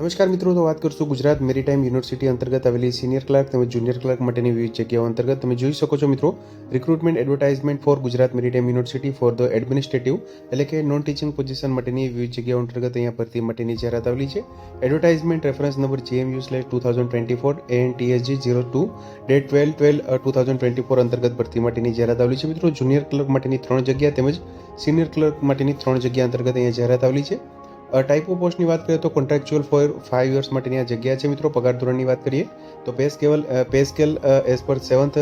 નમસ્કાર મિત્રો તો વાત કરશું ગુજરાત મેરીટાઈમ યુનિવર્સિટી અંતર્ગત આવેલી સિનિયર ક્લાર્ક તેમજ જુનિયર ક્લાર્ક માટેની વિવિધ જગ્યાઓ અંતર્ગત તમે જોઈ શકો છો મિત્રો recruitment advertisement for Gujarat maritime university for the administrative એટલે કે નોન ટીચિંગ પોઝિશન માટેની વિવિધ જગ્યાઓ અંતર્ગત અહીંયા ભરતી માટેની જાહેરાત આવેલી છે advertisement reference number GMU slash two thousand twenty four N TSG zero two date twelve twelve two thousand twenty four અંતર્ગત ભરતી માટેની જાહેરાત આવેલી છે મિત્રો જુનિયર ક્લર્ક માટેની ત્રણ જગ્યા તેમજ સિનિયર ક્લર્ક માટેની ત્રણ જગ્યા અંતર્ગત અહીંયા જાહેરાત આવેલી છે ટાઈપ ઓફ પોસ્ટની વાત કરીએ તો કોન્ટ્રાક્ચ્યુઅલ ફોર ફાઇવ યર્સ માટેની આ જગ્યા છે મિત્રો પગાર ધોરણની વાત કરીએ તો pay scale pay scale as per seventh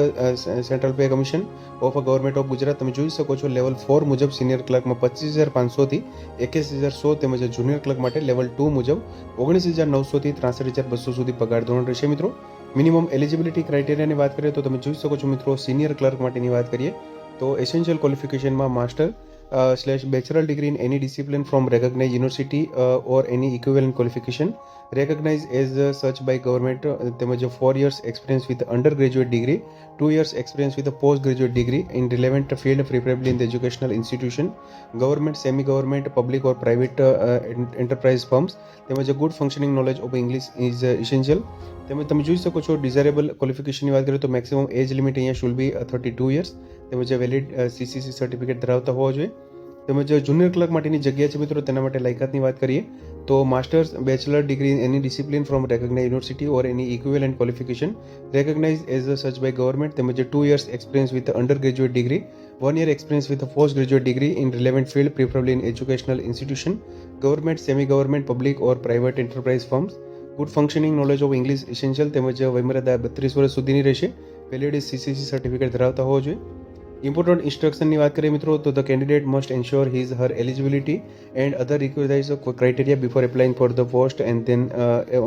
central pay commission of government of Gujarat તમે જોઈ શકો છો લેવલ ફોર મુજબ સિનિયર ક્લર્કમાં પચીસ હજાર પાંચસોથી એકવીસ હજાર સો તેમજ જુનિયર ક્લર્ક માટે લેવલ ટુ મુજબ ઓગણીસ હજાર નવસોથી ત્રાસઠ હજાર બસો સુધી પગાર ધોરણ રહેશે મિત્રો મિનિમમ એલિજિબિલિટી ક્રાઇટેરિયાની વાત કરીએ તો તમે જોઈ શકો છો મિત્રો સિનિયર ક્લર્ક માટેની વાત કરીએ તો એસેન્શિયલ ક્વોલિફિકેશનમાં master slash bachelor degree in any discipline from recognise university और any equivalent qualification recognise as such by government तेज four years experience with undergraduate degree two years experience with postgraduate degree in relevant field preferably in the educational institution government semi government public और private enterprise firms good functioning knowledge of English is essential तब तुम जी सको desirable qualification की बात करें तो maximum age limit uh should be thirty two years valid CCC certificate धरावता हो जो તેમજ જુનિયર ક્લર્ક માટેની જગ્યા છે મિત્રો તેના માટે લાયકાતની વાત કરીએ તો masters bachelor degree any discipline from recognise university or any and qualification recognise as a such by government તેમજ two years experience with undergraduate degree one year experience with postgraduate degree in relevant field preferably in educational institution government semi government public or private enterprise firms good functioning knowledge of English essential તેમજ વયમર્યાદા બત્રીસ વર્ષ સુધીની રહેશે valid CCC certificate ધરાવતા હોવો જોઈએ important ઇન્સ્ટ્રક્શનની વાત કરીએ મિત્રો તો the candidate must ensure his her eligibility and other requisites criteria before applying for the post and then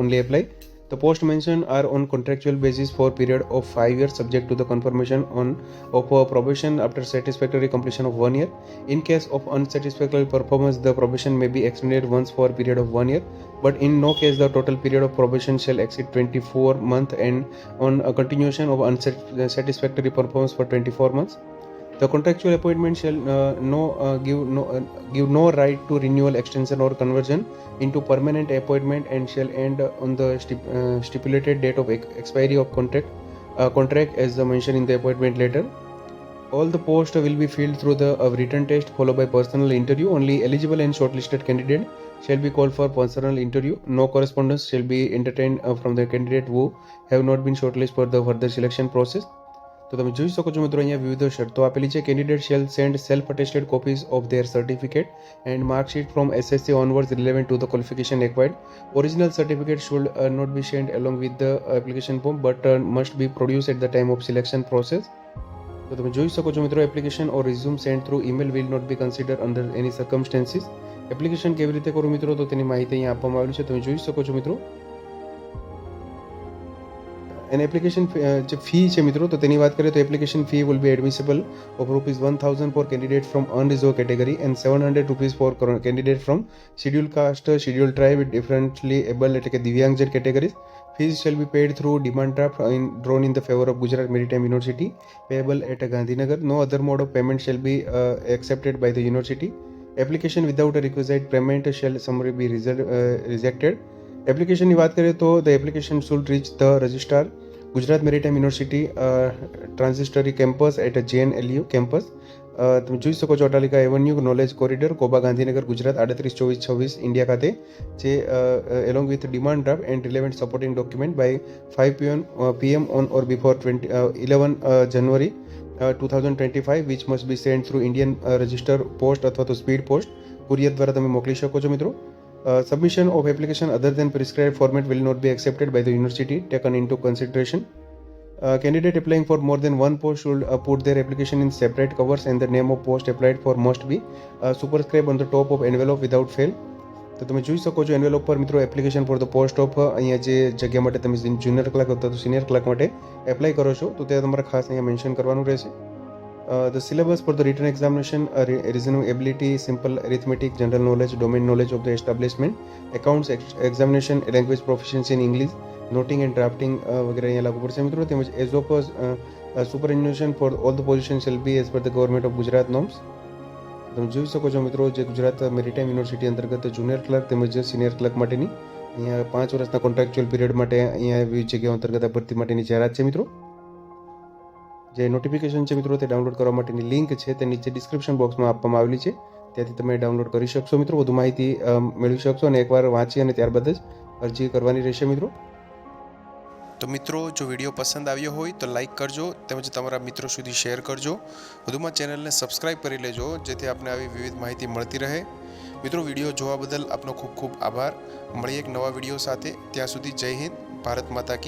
only apply The posts mentioned are on contractual basis for period of 5 years subject to the confirmation on of a probation after satisfactory completion of 1 year. In case of unsatisfactory performance the probation may be extended once for a period of 1 year but in no case the total period of probation shall exceed 24 months and on a continuation of unsatisfactory performance for 24 months. The contractual appointment shall uh, no uh, give no uh, give no right to renewal, extension, or conversion into permanent appointment, and shall end on the stip, stipulated date of expiry of contract contract as mentioned in the appointment letter. All the posts will be filled through the written test followed by personal interview. Only eligible and shortlisted candidate shall be called for personal interview. No correspondence shall be entertained from the candidate who have not been shortlisted for the further selection process. તો તમે જોઈ શકો છો મિત્રો અહીંયા વિવિધા શરતો આપેલી છે candidate shall send self attested copies of their certificate and marksheet from SSC onwards relevant to the qualification acquired original certificate should not be sent along with the application form but must be produced at the time of selection process તો તમે જોઈ શકો છો મિત્રો application or resume send through email will not be consider under any circumstances application કેવરીતે કરો મિત્રો તો તેની માહિતી અહીં આપવામાં આવેલું છે તમે જોઈ શકો છો મિત્રો એન્ડ એપ્લિકેશન uh, જે ફી છે મિત્રો તો તેની વાત કરીએ તો application fee will be admissible of rupees one thousand for candidate from unreserved category and seven hundred rupees for candidate from schedule caste schedule tribe differently able એટલે કે દિવ્યાંગજન categories fees shall be paid through demand draft in drawn in the favour of Gujarat maritime university payable at Gandhinagar no other mode of payment shall be accepted by the university application without a payment shall shall summary be uh, rejected એપ્લિકેશનની વાત કરીએ તો the application should reach the registrar Gujarat maritime university transitory campus at JN LU campus તમે જોઈ શકો છો Attalika avenue knowledge corridor Koba Gandhinagar Gujarat આડત્રીસ ચોવીસ છવ્વીસ ઇન્ડિયા ખાતે જે along with demand draft and relevant supporting document by five PM PM on or before twenty eleven January two thousand twenty five which must be send through Indian register post અથવા તો speed post courier દ્વારા તમે મોકલી શકો છો મિત્રો Uh, submission of application other than prescribed format will not be accepted by the university taken into consideration. Uh, candidate applying for more than one post should uh, put their application in separate covers and the name of post applied for must be uh, superscribed on the top of envelope without fail. તો તમે જોઈ શકો છો envelope પર મિત્રો application for the post of અહીંયા જે જગ્યા માટે તમે જુનિયર ક્લાર્ક અથવા તો સિનિયર ક્લાર્ક માટે એપ્લાય કરો છો તો તે તમારે ખાસ અહીંયા મેન્શન કરવાનું રહેશે Uh, the syllabus for the written examination are reasoning ability, simple arithmetic, general knowledge, domain knowledge of the establishment, accounts ex examination, language proficiency in English, noting and drafting वगैरह અહીંયા लागू પડશે મિત્રો તેમજ as of superannuation super all for all the be as be as per the Gujarat of Gujarat જોઈ શકો છો सको જે ગુજરાત મેરીટાઈમ યુનિવર્સિટી અંતર્ગત જુનિયર ક્લર્ક તેમજ क्लर्क ક્લર્ક માટેની અહીંયા પાંચ વર્ષના કોન્ટ્રાક્ચ્યુઅલ પીરિયડ માટે અહીંયા એવી જગ્યાઓ અંતર્ગત ભરતી માટેની જાહેરાત છે જે નોટિફિકેશન છે મિત્રો તે ડાઉનલોડ કરવા માટેની લિંક છે તે નીચે ડિસ્ક્રિપ્શન બોક્સમાં આપવામાં આવેલી છે ત્યાંથી તમે ડાઉનલોડ કરી શકશો મિત્રો વધુ માહિતી મેળવી શકશો અને એકવાર વાંચી અને ત્યારબાદ જ અરજી કરવાની રહેશે મિત્રો તો મિત્રો જો વિડીયો પસંદ આવ્યો હોય તો લાઇક કરજો તેમજ તમારા મિત્રો સુધી શેર કરજો વધુમાં ચેનલને સબસ્ક્રાઇબ કરી લેજો જેથી આપને આવી વિવિધ માહિતી મળતી રહે મિત્રો વિડીયો જોવા બદલ આપનો ખૂબ ખૂબ આભાર મળીએ એક નવા વિડીયો સાથે ત્યાં સુધી જય હિન્દ ભારત માતા કી